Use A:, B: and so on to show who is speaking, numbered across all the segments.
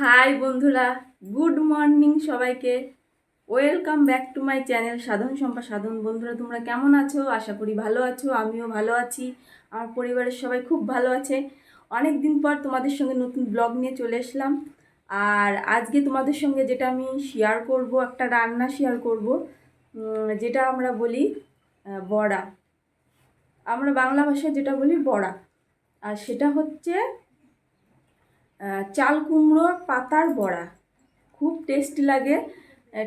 A: High বন্ধুরা, good morning সবাইকে। Welcome back to my channel Sadhan Sampa Sadhan. বন্ধুরা, তোমরা কেমন আছো? আশা করি ভালো আছো, আমিও ভালো আছি। আমার পরিবারের সবাই খুব ভালো আছে। অনেক দিন পর তোমাদের সঙ্গে নতুন ব্লগ নিয়ে চলে এসলাম। আর আজকে তোমাদের সঙ্গে যেটা আমি শেয়ার করব, একটা রান্না শেয়ার করব যেটা আমরা বলি বড়া। আমরা বাংলা ভাষায় যেটা বলি বড়া। আর সেটা হচ্ছে চাল কুমড়োর পাতার বড়া। খুব টেস্টি লাগে।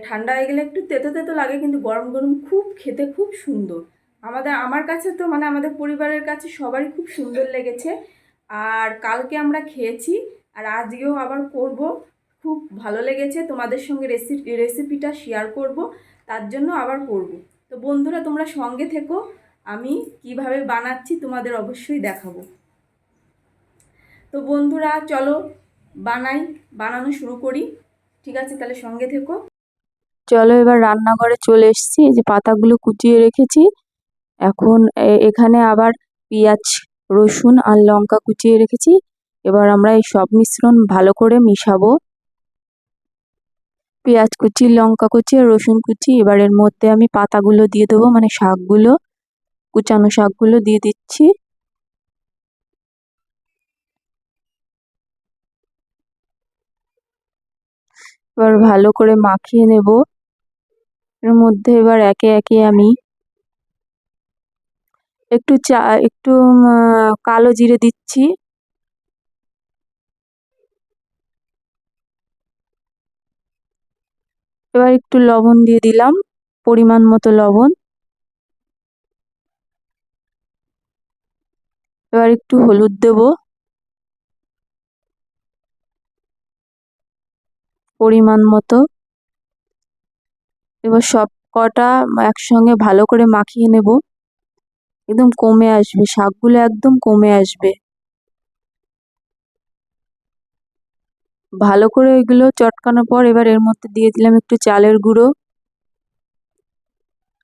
A: ঠান্ডা হয়ে গেলে একটু তেতো তেতো লাগে, কিন্তু গরম গরম খুব খেতে খুব সুন্দর। আমাদের, আমার কাছে তো মানে আমাদের পরিবারের কাছে সবারই খুব সুন্দর লেগেছে। আর কালকে আমরা খেয়েছি, আর আজকেও আবার করব। খুব ভালো লেগেছে। তোমাদের সঙ্গে রেসিপি রেসিপিটা শেয়ার করব। তার জন্য আবার করব। তো বন্ধুরা, তোমরা সঙ্গে থেকো। আমি কীভাবে বানাচ্ছি তোমাদের অবশ্যই দেখাবো। তো বন্ধুরা, চলো বানাই, বানানো শুরু করি। ঠিক আছে, তাহলে সঙ্গে থেকো।
B: চলো এবার রান্নাঘরে চলে এসেছি, এই যে পাতাগুলো কুচিয়ে রেখেছি। এখন এখানে আবার পেঁয়াজ, রসুন আর লঙ্কা কুচিয়ে রেখেছি। এবার আমরা এই সব মিশ্রণ ভালো করে মিশাবো। পেঁয়াজ কুচি, লঙ্কা কুচি আর রসুন কুচি, এবার এর মধ্যে আমি পাতাগুলো দিয়ে দেবো মানে শাকগুলো, কুচানো শাকগুলো দিয়ে দিচ্ছি। এবার ভালো করে মাখিয়ে নেব। এর মধ্যে এবার একে একে আমি একটু চা, একটু কালো জিরে দিচ্ছি। এবার একটু লবণ দিয়ে দিলাম, পরিমাণ মতো লবণ। এবার একটু হলুদ দেব। পরিমাণ মতো। এবার সব কটা একসঙ্গে ভালো করে মাখিয়ে নেব। একদম কমে আসবে, শাকগুলো একদম কমে আসবে। ভালো করে এগুলো চটকানোর পর এবার এর মধ্যে দিয়ে দিলাম একটু চালের গুঁড়ো।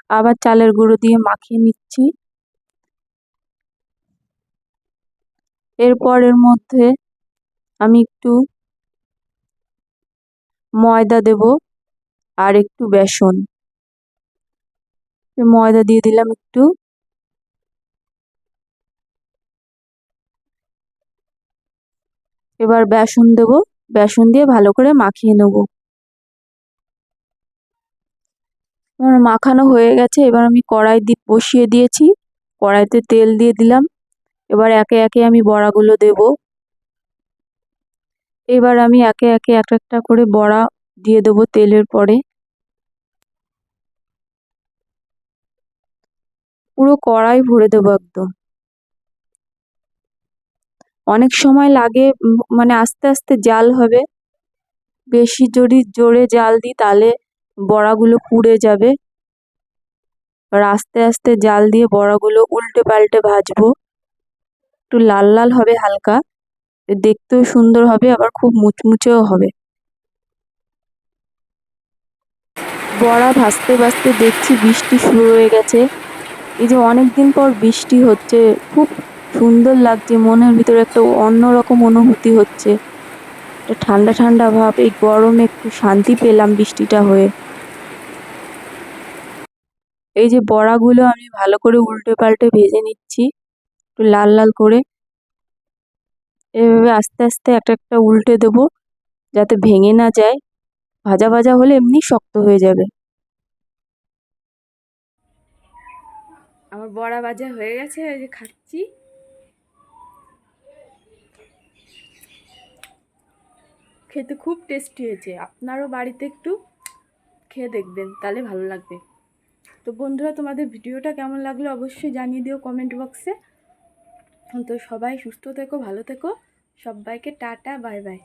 B: আবার চালের গুঁড়ো দিয়ে মাখিয়ে নিচ্ছি। এরপর এর মধ্যে আমি একটু ময়দা দেব আর একটু বেসন। ময়দা দিয়ে দিলাম একটু। এবার বেসন দেব। বেসন দিয়ে ভালো করে মাখিয়ে নেব। আমার মাখানো হয়ে গেছে। এবার আমি কড়াই দিয়ে বসিয়ে দিয়েছি। কড়াইতে তেল দিয়ে দিলাম। এবার একে একে আমি বড়াগুলো দেব। এবার আমি একে একে এক একটা করে বড়া দিয়ে দেবো তেলের পরে। পুরো কড়াই ভরে দেবো একদম। অনেক সময় লাগে মানে আস্তে আস্তে জাল হবে। বেশি যদি জোরে জাল দিই তাহলে বড়াগুলো পুড়ে যাবে। আর আস্তে আস্তে জাল দিয়ে বড়াগুলো উল্টে পাল্টে ভাজবো। একটু লাল লাল হবে হালকা। দেখতেও সুন্দর হবে, আবার খুব মুচমুচেও হবে। বড়া ভাসতে ভাসতে দেখছি বৃষ্টি শুরু হয়ে গেছে। এই যে অনেক দিন পর বৃষ্টি হচ্ছে, খুব সুন্দর লাগছে, মনের ভিতরে একটা অন্যরকম অনুভূতি হচ্ছে। একটা ঠান্ডা ঠান্ডা ভাব, এই গরমে একটু শান্তি পেলাম বৃষ্টিটা হয়ে। এই যে বড়াগুলো আমি ভালো করে উল্টে পাল্টে ভেজে নিচ্ছি, একটু লাল লাল করে। এভাবে আস্তে আস্তে একটা একটা উল্টে দেবো যাতে ভেঙে না যায়। ভাজা ভাজা হলে এমনি শক্ত হয়ে যাবে।
A: আমার বড়া ভাজা হয়ে গেছে, এই যে খাচ্ছি। খেতে খুব টেস্টি হয়েছে। আপনারও বাড়িতে একটু খেয়ে দেখবেন, তাহলে ভালো লাগবে। তো বন্ধুরা, তোমাদের ভিডিওটা কেমন লাগল অবশ্যই জানিয়ে দিও কমেন্ট বক্সে। তো সবাই সুস্থ থেকো ভালো থেকো। সবাইকে টাটা বাই বাই।